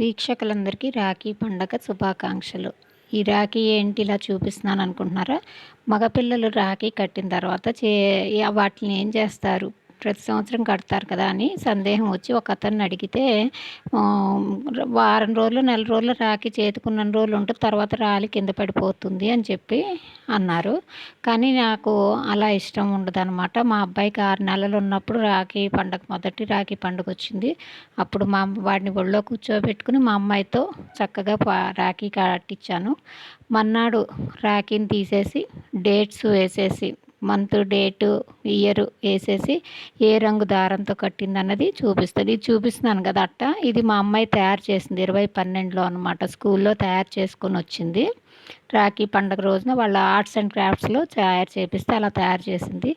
వీక్షకులందరికీ రాఖీ పండగ శుభాకాంక్షలు. ఈ రాఖీ ఏంటి ఇలా చూపిస్తున్నాను అనుకుంటున్నారా మగపిల్లలు రాఖీ కట్టిన తర్వాత చే వాటిని ఏం చేస్తారు? ప్రతి సంవత్సరం కడతారు కదా అని సందేహం వచ్చి ఒక అతన్ని అడిగితే వారం రోజులు నెల రోజులు రాకి చేతుకున్న రోజులు ఉంటుంది తర్వాత రాలి కింద పడిపోతుంది అని చెప్పి అన్నారు. కానీ నాకు అలా ఇష్టం ఉండదు అనమాట మా అబ్బాయికి ఆరు నెలలు ఉన్నప్పుడు రాఖీ పండగ మొదటి రాఖీ పండుగ వచ్చింది. అప్పుడు మా వాడిని ఒళ్ళో కూర్చోబెట్టుకుని మా అమ్మాయితో చక్కగా రాఖీ కట్టించాను. మన్నాడు రాఖీని తీసేసి డేట్స్ వేసేసి మంత్ డేటు ఇయర్ వేసేసి ఏ రంగు దారంతో కట్టింది అన్నది చూపిస్తుంది. ఇది చూపిస్తున్నాను కదా అట్ట. ఇది మా అమ్మాయి తయారు చేసింది ఇరవై పన్నెండులో అనమాట స్కూల్లో తయారు చేసుకొని వచ్చింది. రాఖీ పండగ రోజున వాళ్ళ ఆర్ట్స్ అండ్ క్రాఫ్ట్స్లో తయారు చేపిస్తే అలా తయారు చేసింది.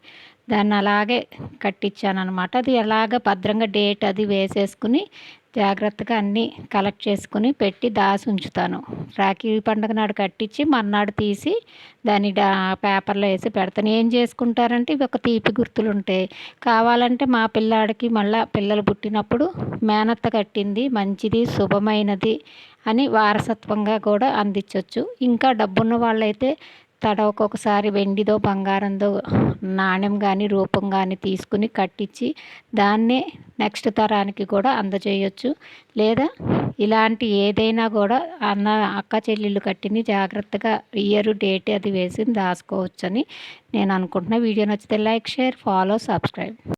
దాన్ని అలాగే కట్టించాను అనమాట అది ఎలాగ భద్రంగా డేట్ అది వేసేసుకుని జాగ్రత్తగా అన్నీ కలెక్ట్ చేసుకుని పెట్టి దాసి ఉంచుతాను. రాఖీ పండుగ నాడు కట్టించి మర్నాడు తీసి దాన్ని డా పేపర్లో వేసి పెడతాను. ఏం చేసుకుంటారంటే ఇవి ఒక తీపి గుర్తులు ఉంటాయి కావాలంటే మా పిల్లాడికి మళ్ళీ పిల్లలు పుట్టినప్పుడు మేనత్త కట్టింది మంచిది శుభమైనది అని వారసత్వంగా కూడా అందించవచ్చు ఇంకా డబ్బున్న వాళ్ళైతే తడ ఒక్కొక్కసారి వెండిదో బంగారందో నాణ్యం కానీ రూపం కానీ తీసుకుని కట్టించి దాన్నే నెక్స్ట్ తరానికి కూడా అందజేయొచ్చు. లేదా ఇలాంటి ఏదైనా కూడా అన్న అక్క చెల్లెళ్ళు కట్టిని జాగ్రత్తగా ఇయర్ డేట్ అది వేసి దాచుకోవచ్చని నేను అనుకుంటున్నా. వీడియో నచ్చితే లైక్ షేర్ ఫాలో సబ్స్క్రైబ్